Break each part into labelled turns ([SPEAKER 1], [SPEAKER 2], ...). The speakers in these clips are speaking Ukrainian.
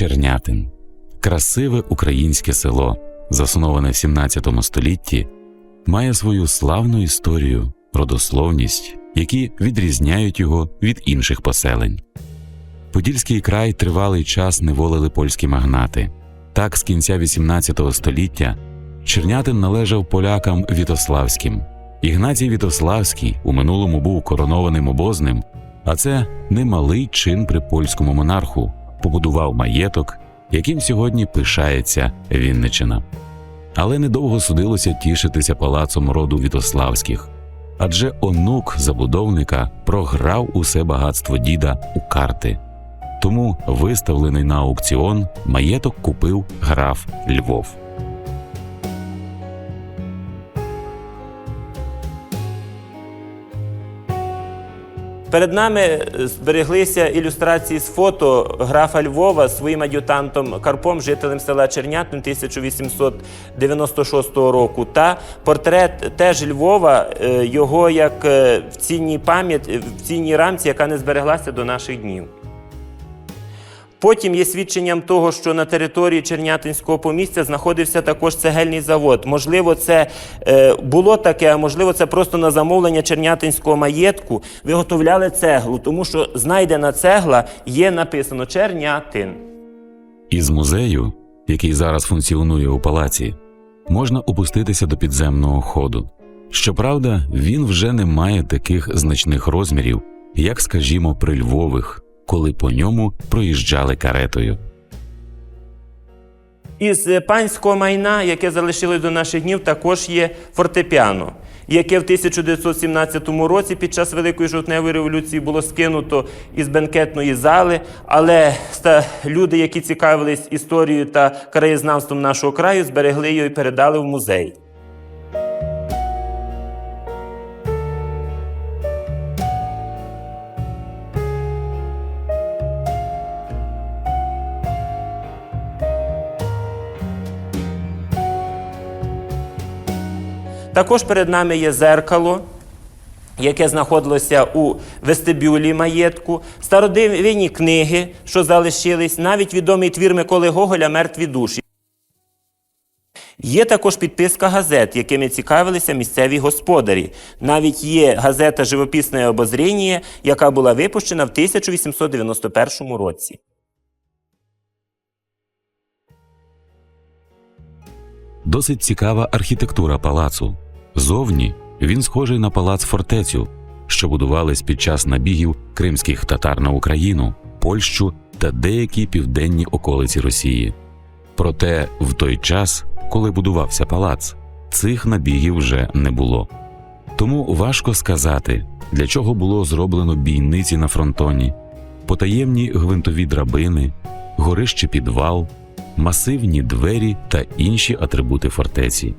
[SPEAKER 1] Чернятин красиве українське село, засноване в 17 столітті, має свою славну історію, родословність, які відрізняють його від інших поселень. Подільський край тривалий час неволили польські магнати. Так, з кінця 18 століття Чернятин належав полякам Вітославським. Ігнатій Вітославський у минулому був коронованим обозним, а це немалий чин при польському монарху, побудував маєток, яким сьогодні пишається Вінничина. Але недовго судилося тішитися палацом роду Вітославських, адже онук забудовника програв усе багатство діда у карти. Тому виставлений на аукціон маєток купив граф Львов.
[SPEAKER 2] Перед нами збереглися ілюстрації з фото графа Львова своїм ад'ютантом Карпом, жителем села Чернятин 1896 року, та портрет теж Львова, е, його як е, в цінній пам'ять, в цінній рамці, яка не збереглася до наших днів. Потім є свідченням того, що на території Чернятинського помістя знаходився також цегельний завод. Можливо, це е, було таке, а можливо, це просто на замовлення Чернятинського маєтку виготовляли цеглу, тому що знайдена цегла є написано Чернятин.
[SPEAKER 1] Із музею, який зараз функціонує у палаці, можна опуститися до підземного ходу. Щоправда, він вже не має таких значних розмірів, як, скажімо, при Львових, коли по ньому проїжджали каретою.
[SPEAKER 2] Із панського майна, яке залишили до наших днів, також є фортепіано, яке в 1917 році під час Великої жовтневої революції було скинуто із бенкетної зали, але люди, які цікавились історією та краєзнавством нашого краю, зберегли його і передали в музей. Також перед нами є зеркало, яке знаходилося у вестибюлі маєтку, стародивні книги, що залишились, навіть відомий твір Миколи Гоголя Мертві душі. Є також підписка газет, якими цікавилися місцеві господарі. Навіть є газета Живописне обозріння, яка була випущена в 1891 році.
[SPEAKER 1] Досить цікава архітектура палацу. Зовні він схожий на палац фортецю, що будувались під час набігів кримських татар на Україну, Польщу та деякі південні околиці Росії. Проте в той час, коли будувався палац, цих набігів вже не було. Тому важко сказати, для чого було зроблено бійниці на фронтоні, потаємні гвинтові драбини, горище підвал, масивні двері та інші атрибути фортеці.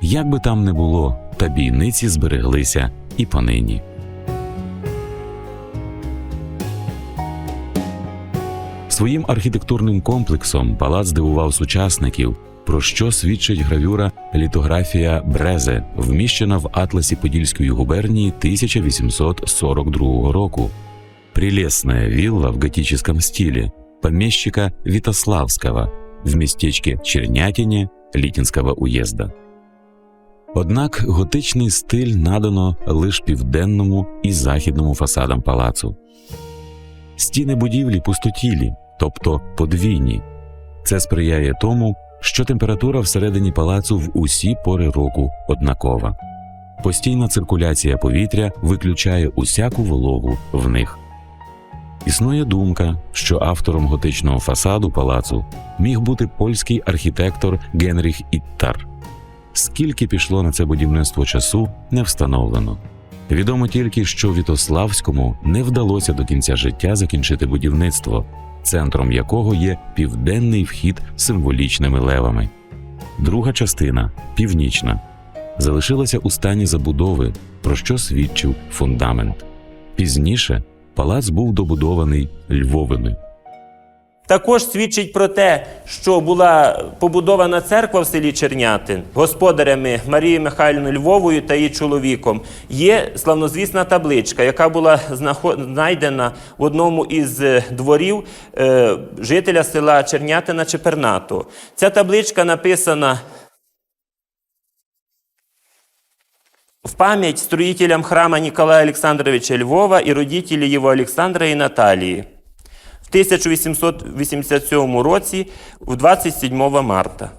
[SPEAKER 1] Як би там не було, та бійниці збереглися і понині. Своїм архітектурним комплексом палац здивував сучасників, про що свідчить гравюра літографія Брезе, вміщена в атласі Подільської губернії 1842 року. Прелестная вилла в готическом стиле помещика Витославского в местечке Чернятине Літінського уїзда. Однак готичний стиль надано лише південному і західному фасадам палацу. Стіни будівлі пустотілі, тобто подвійні. Це сприяє тому, що температура всередині палацу в усі пори року однакова. Постійна циркуляція повітря виключає усяку вологу в них. Існує думка, що автором готичного фасаду палацу міг бути польський архітектор Генріх Іттар. Скільки пішло на це будівництво часу, не встановлено. Відомо тільки, що Вітославському не вдалося до кінця життя закінчити будівництво, центром якого є південний вхід з символічними левами. Друга частина північна, залишилася у стані забудови, про що свідчив фундамент. Пізніше палац був добудований Львовими.
[SPEAKER 2] Також свідчить про те, що була побудована церква в селі Чернятин господарями Марією Михайлівною Львовою та її чоловіком. Є славнозвісна табличка, яка була знайдена в одному із е, дворів е, жителя села Чернятина Чепернатого. Ця табличка написана в память строителям храма Николая Александровича Львова и родителей его Александра и Наталії в 1887 році, в 27 марта.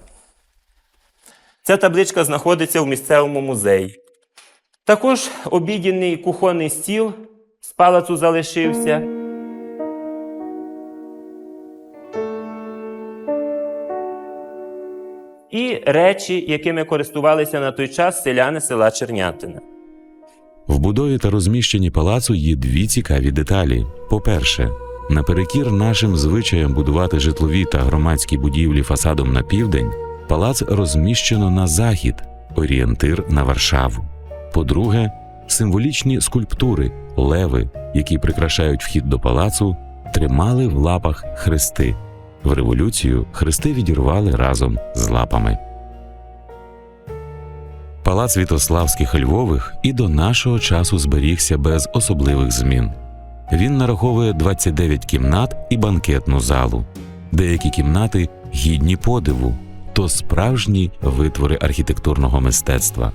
[SPEAKER 2] Ця табличка знаходиться в місцевому музеї. Також обідній кухонний стіл з палацу залишився. І речі, якими користувалися на той час селяни села Чернятина.
[SPEAKER 1] В будові та розміщенні палацу є дві цікаві деталі. По-перше, наперекір нашим звичаям будувати житлові та громадські будівлі фасадом на південь, палац розміщено на захід, орієнтир на Варшаву. По-друге, символічні скульптури, леви, які прикрашають вхід до палацу, тримали в лапах хрести. В революцію хрести відірвали разом з лапами. Палац Святославських Львових і до нашого часу зберігся без особливих змін. Він нараховує 29 кімнат і банкетну залу. Деякі кімнати гідні подиву, то справжні витвори архітектурного мистецтва.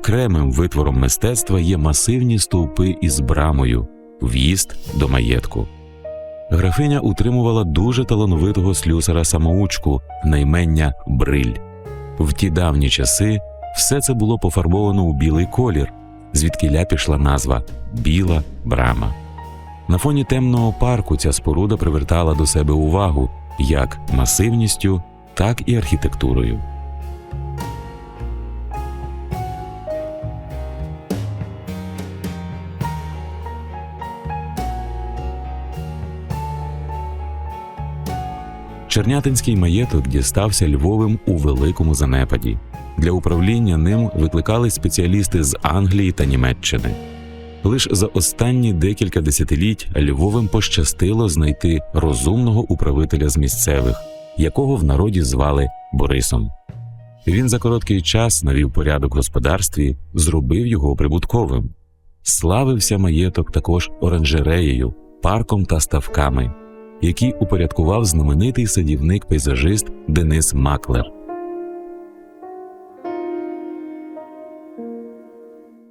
[SPEAKER 1] Окремим витвором мистецтва є масивні стовпи із брамою, в'їзд до маєтку. Графиня утримувала дуже талановитого слюсара самоучку на імення Бриль. В ті давні часи все це було пофарбовано у білий колір, звідкиля пішла назва Біла брама. На фоні темного парку ця споруда привертала до себе увагу як масивністю, так і архітектурою. Чернятинський маєток дістався Львовим у великому занепаді. Для управління ним викликали спеціалісти з Англії та Німеччини. Лиш за останні декілька десятиліть Львовим пощастило знайти розумного управителя з місцевих, якого в народі звали Борисом. Він за короткий час навів порядок в господарстві, зробив його прибутковим. Славився маєток також оранжереєю, парком та ставками, які упорядкував знаменитий садівник-пейзажист Денис Маклер.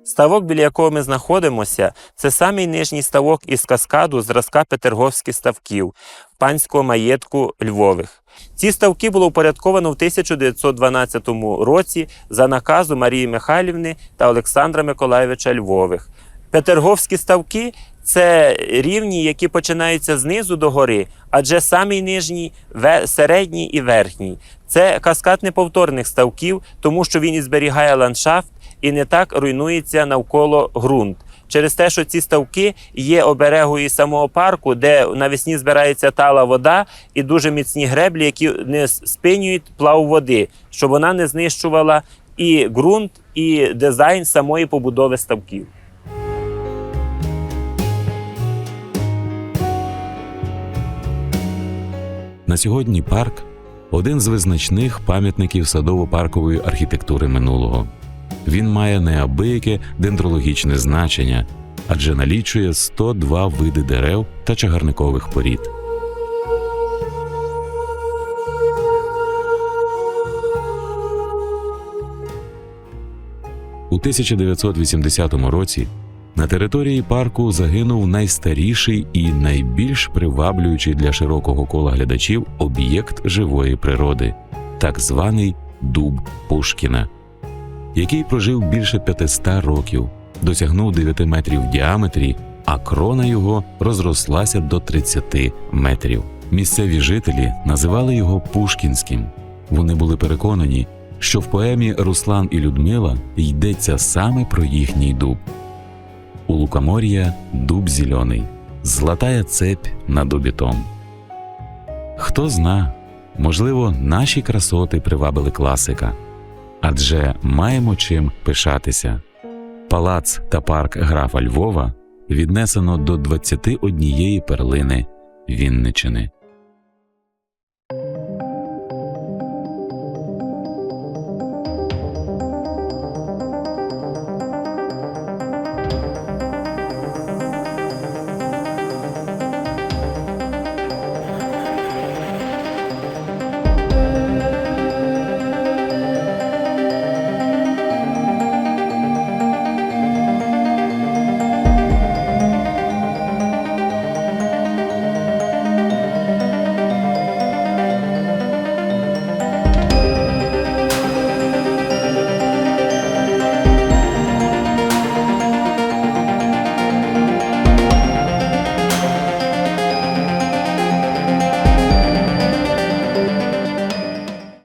[SPEAKER 2] Ставок, біля якого ми знаходимося, це самий нижній ставок із каскаду зразка Петерговських ставків панського маєтку Львових. Ці ставки було упорядковано в 1912 році за наказу Марії Михайлівни та Олександра Миколайовича Львових. Петерговські ставки це рівні, які починаються знизу до гори, адже самий нижній, середній і верхній. Це каскад неповторних ставків, тому що він і зберігає ландшафт і не так руйнується навколо ґрунт. через те, що ці ставки є оберегою самого парку, де навесні збирається тала вода і дуже міцні греблі, які не спинюють плав води, щоб вона не знищувала і ґрунт, і дизайн самої побудови ставків.
[SPEAKER 1] На сьогодні парк один з визначних пам'ятників садово-паркової архітектури минулого. Він має неабияке дендрологічне значення, адже налічує 102 види дерев та чагарникових порід. У 1980 році на території парку загинув найстаріший і найбільш приваблюючий для широкого кола глядачів об'єкт живої природи, так званий дуб Пушкіна, який прожив більше 500 років, досягнув 9 метрів в діаметрі, а крона його розрослася до 30 метрів. Місцеві жителі називали його Пушкінським. Вони були переконані, що в поемі Руслан і Людмила йдеться саме про їхній дуб. У лукомор'я дуб зеленый, золотая цепь над обітом. Хто зна, можливо, наші красоти привабили класика, адже маємо чим пишатися. Палац та парк графа Львова віднесено до 21 перлини Вінничини.